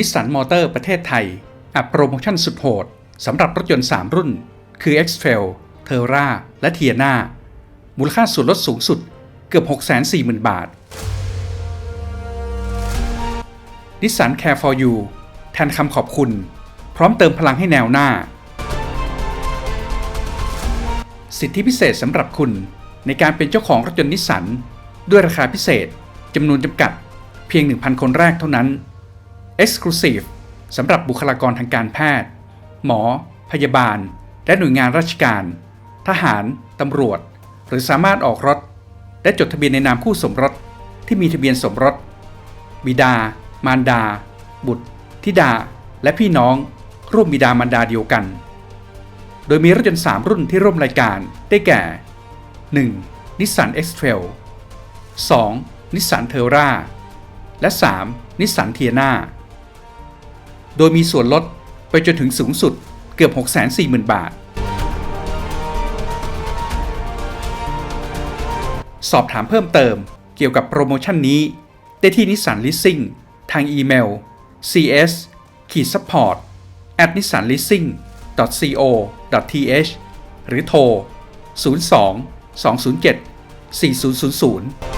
นิสสันมอเตอร์ประเทศไทย อัดโปรโมชั่นสุดโหดสำหรับรถยนต์ 3 รุ่น คือ X-Trail, Terra และ Tiana มูลค่าส่วนลดสูงสุดเกือบ 640,000 บาท นิสสัน Care for You แทนคำขอบคุณ พร้อมเติมพลังให้แนวหน้า สิทธิพิเศษสำหรับคุณในการเป็นเจ้าของรถยนต์นิสสันด้วยราคาพิเศษจำนวนจำกัดเพียง 1,000 คนแรกเท่านั้น Exclusive สำหรับบุคลากรทางการแพทย์ หมอ พยาบาล และหน่วยงานราชการ ทหาร ตำรวจ หรือสามารถออกรถ และจดทะเบียนในนามคู่สมรส ที่มีทะเบียนสมรส บิดา มารดา บุตร ธิดา และพี่น้อง ร่วมบิดามารดาเดียวกัน โดยมีรถยนต์3รุ่นที่ร่วมรายการได้แก่ 1. Nissan X-Trail 2. Nissan Terra และ 3. Nissan Tiana โดยมีส่วนลดไปจนถึงสูงสุดเกือบ 640,000 บาท สอบถามเพิ่มเติมเกี่ยวกับโปรโมชั่นนี้ ได้ที่นิสสัน Leasing ทางอีเมล cs ขีด support at nissan leasing co th หรือโทร 02 207 4000